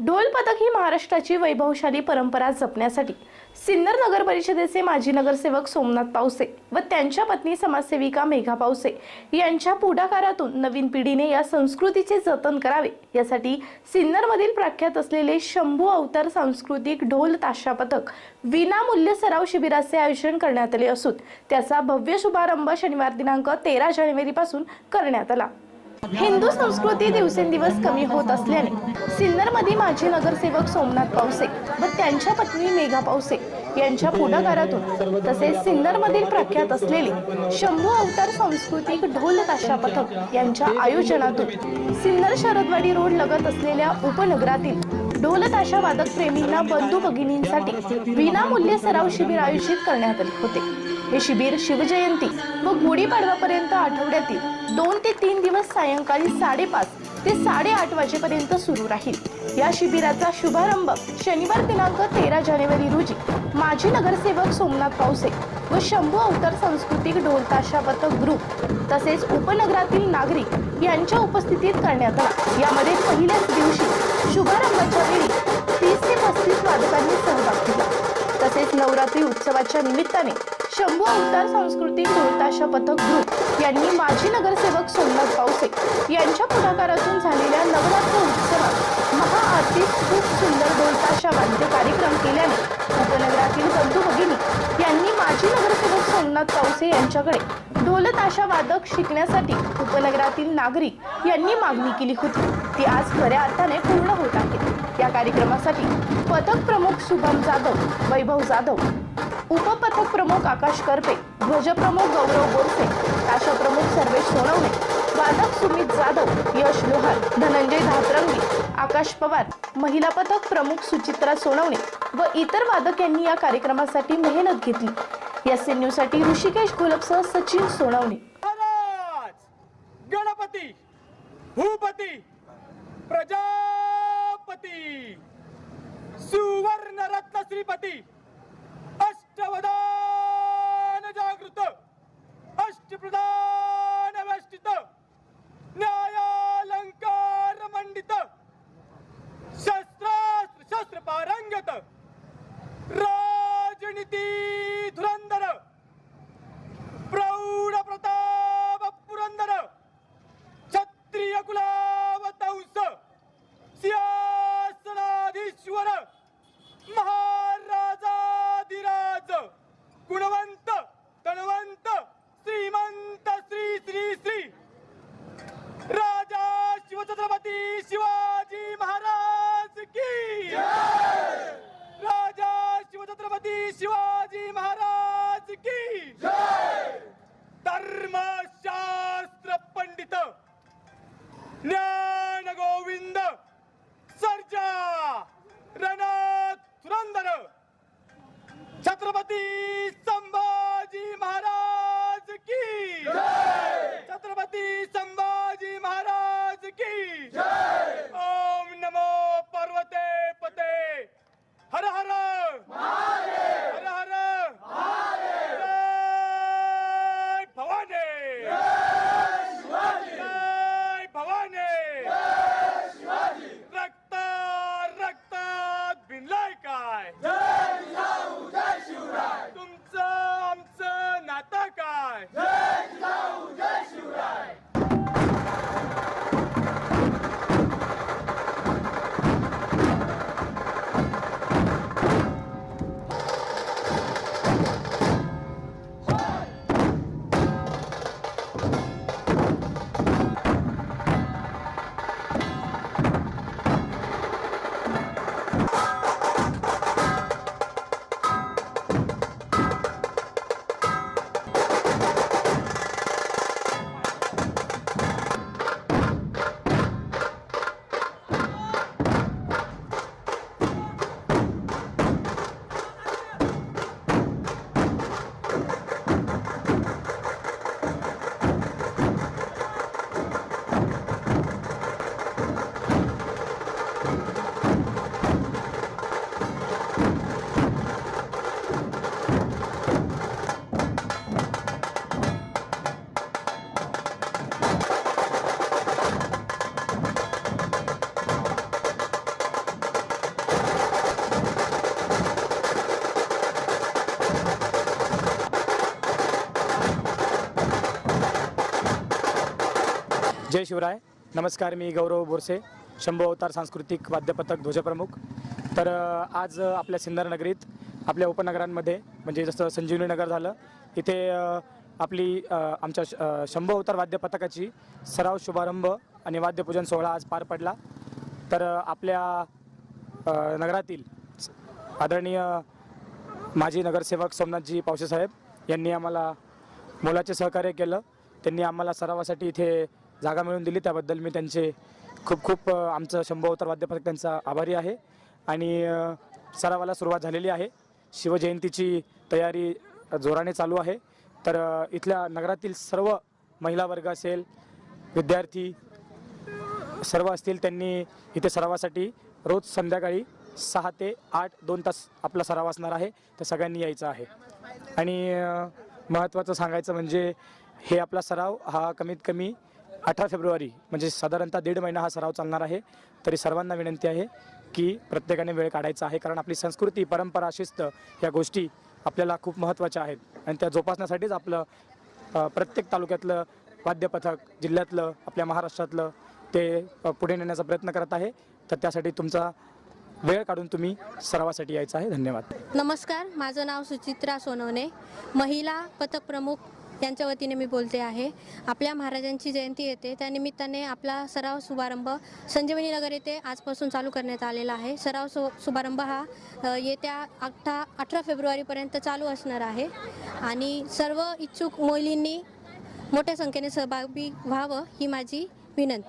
ढोल पथक ही महाराष्ट्राची वैभवशाली परंपरा जपण्यासाठी. सिन्नर नगर परिषदेचे माजी नगरसेवक सोमनाथ पावसे व त्यांच्या पत्नी समाजसेविका मेघा पावसे यांच्या पुढाकारातून नवीन पिढीने या संस्कृतीचे जतन करावे. यासाठी सिन्नरमधील प्रख्यात असलेले शंभू अवतार सांस्कृतिक ढोल ताशा पथक विनामूल्य सराव शिबिराचे आयोजन करण्यात आले असून त्याचा भव्य शुभारंभ शनिवार दिनांक तेरा जानेवारीपासून करण्यात आला. हिंदू संस्कृती दिवसेंदिवस कमी होत असल्याने सिन्नरमध्ये माजी नगरसेवक सोमनाथ पावसे व त्यांच्या पत्नी मेघा पावसे यांच्या पुढाकारातून तसेच सिन्नरमधील प्रख्यात असलेले शंभू अवतार सांस्कृतिक ढोल ताशा पथक यांच्या आयोजनातून सिन्नर शरदवाडी रोड लगत असलेल्या उपनगरातील ढोल ताशा वादक प्रेमींना बंधू भगिनींसाठी विनामूल्य सराव शिबिर आयोजित करण्यात आले होते. हे शिबिर शिवजयंती व गुढीपाडवापर्यंत आठवड्यातील दोन ते तीन दिवस सायंकाळी साडेपाच ते साडेआठ वाजेपर्यंत सुरू राहील. या शिबिराचा शुभारंभ शनिवार दिनांक तेरा जानेवारी रोजी माजी नगरसेवक सोमनाथ पावसे व शंभू अवतार सांस्कृतिक ढोलताशावत पथक ग्रुप तसेच उपनगरातील नागरिक यांच्या उपस्थितीत करण्यात आला. यामध्ये पहिल्याच दिवशी शुभारंभाच्या वेळी तीस ते पस्तीस वादकांनी सहभाग घेतला. तसेच नवरात्री उत्सवाच्या निमित्ताने शंभू अवतार सांस्कृतिक ढोलताशा पथक ग्रुप यांनी माजी नगरसेवक सोमनाथ पावसे यांच्या पुढाकारातून झालेल्या नवरात्र उत्सवात महाआरतीत खूप सुंदर ढोलताशा वाद्य कार्यक्रम केल्याने उपनगरातील बंधू भगिनी यांनी माजी नगरसेवक सोमनाथ पावसे यांच्याकडे ढोलताशा वादक शिकण्यासाठी उपनगरातील नागरिक यांनी मागणी केली होती. ती आज खऱ्या अर्थाने पूर्ण होत आहे या कार्यक्रमासाठी पथक प्रमुख शुभम जाधव वैभव जाधव उपपथक प्रमुख आकाश करपे ध्वजप्रमुख गौरव बोरसे ताशा प्रमुख सर्वेश सोनवणे वादक सुमित जाधव यश लोहार धनंजय धातरंगी आकाश पवार महिला पथक प्रमुख सुचित्रा सोनवणे व इतर वादक यांनी या कार्यक्रमासाठी मेहनत घेतली. एस एन न्यूजसाठी ऋषिकेश घोलपसह सचिन सोनवणे. गणपती! भूपती! प्रजापती! सुवर्ण रत्न श्रीपती! अष्टवदान जागृत अष्टप्रधान शिवाजी महाराज की धर्मशास्त्र पंडित ज्ञान जय शिवराय. नमस्कार मी गौरव बोरसे शंभू अवतार सांस्कृतिक वाद्यपथक ध्वजप्रमुख तर आज आपल्या सिन्नर नगरीत आपल्या उपनगरांमध्ये म्हणजे जसं संजीवनी नगर झालं इथे आपली आमच्या श- शंभू अवतार वाद्यपथकाची सराव शुभारंभ आणि वाद्यपूजन सोहळा आज पार पडला. तर आपल्या नगरातील आदरणीय माजी नगरसेवक सोमनाथजी पावसेसाहेब यांनी आम्हाला मोलाचे सहकार्य केलं. त्यांनी आम्हाला सरावासाठी इथे जागा मिळवून दिली. त्याबद्दल मी त्यांचे खूप खूप आमचं शंभू अवतार वाद्यपथक त्यांचा आभारी आहे. आणि सरावाला सुरुवात झालेली आहे. शिवजयंतीची तयारी जोराने चालू आहे. तर इथल्या नगरातील सर्व महिला वर्ग असेल विद्यार्थी सर्व असतील त्यांनी इथे सरावासाठी रोज संध्याकाळी सहा ते आठ दोन तास आपला सराव असणार आहे. तर सगळ्यांनी यायचं आहे. आणि महत्त्वाचं सांगायचं म्हणजे हे आपला सराव हा कमीत कमी अठरा फेब्रुवारी म्हणजे साधारणतः दीड महिना हा सराव चालणार आहे. तरी सर्वांना विनंती आहे की प्रत्येकाने वेळ काढायचा आहे कारण आपली संस्कृती परंपरा शिस्त या गोष्टी आपल्याला खूप महत्त्वाच्या आहेत. आणि त्या जोपासण्यासाठीच आपलं प्रत्येक तालुक्यातलं वाद्यपथक जिल्ह्यातलं आपल्या महाराष्ट्रातलं ते पुढे नेण्याचा प्रयत्न करत आहे. तर त्यासाठी तुमचा वेळ काढून तुम्ही सरावासाठी यायचं आहे. धन्यवाद. नमस्कार माझं नाव सुचित्रा सोनवणे. महिला पथक प्रमुख यांच्या वतीने मी बोलते आहे. आपल्या महाराजांची जयंती येते. त्यानिमित्ताने आपला सराव शुभारंभ संजीवनी नगर येथे आजपासून चालू करण्यात आलेला आहे. सराव सु शुभारंभ हा येत्या अठरा अठरा फेब्रुवारीपर्यंत चालू असणार आहे. आणि सर्व इच्छुक मुलींनी मोठ्या संख्येने सहभागी व्हावं ही माझी विनंती.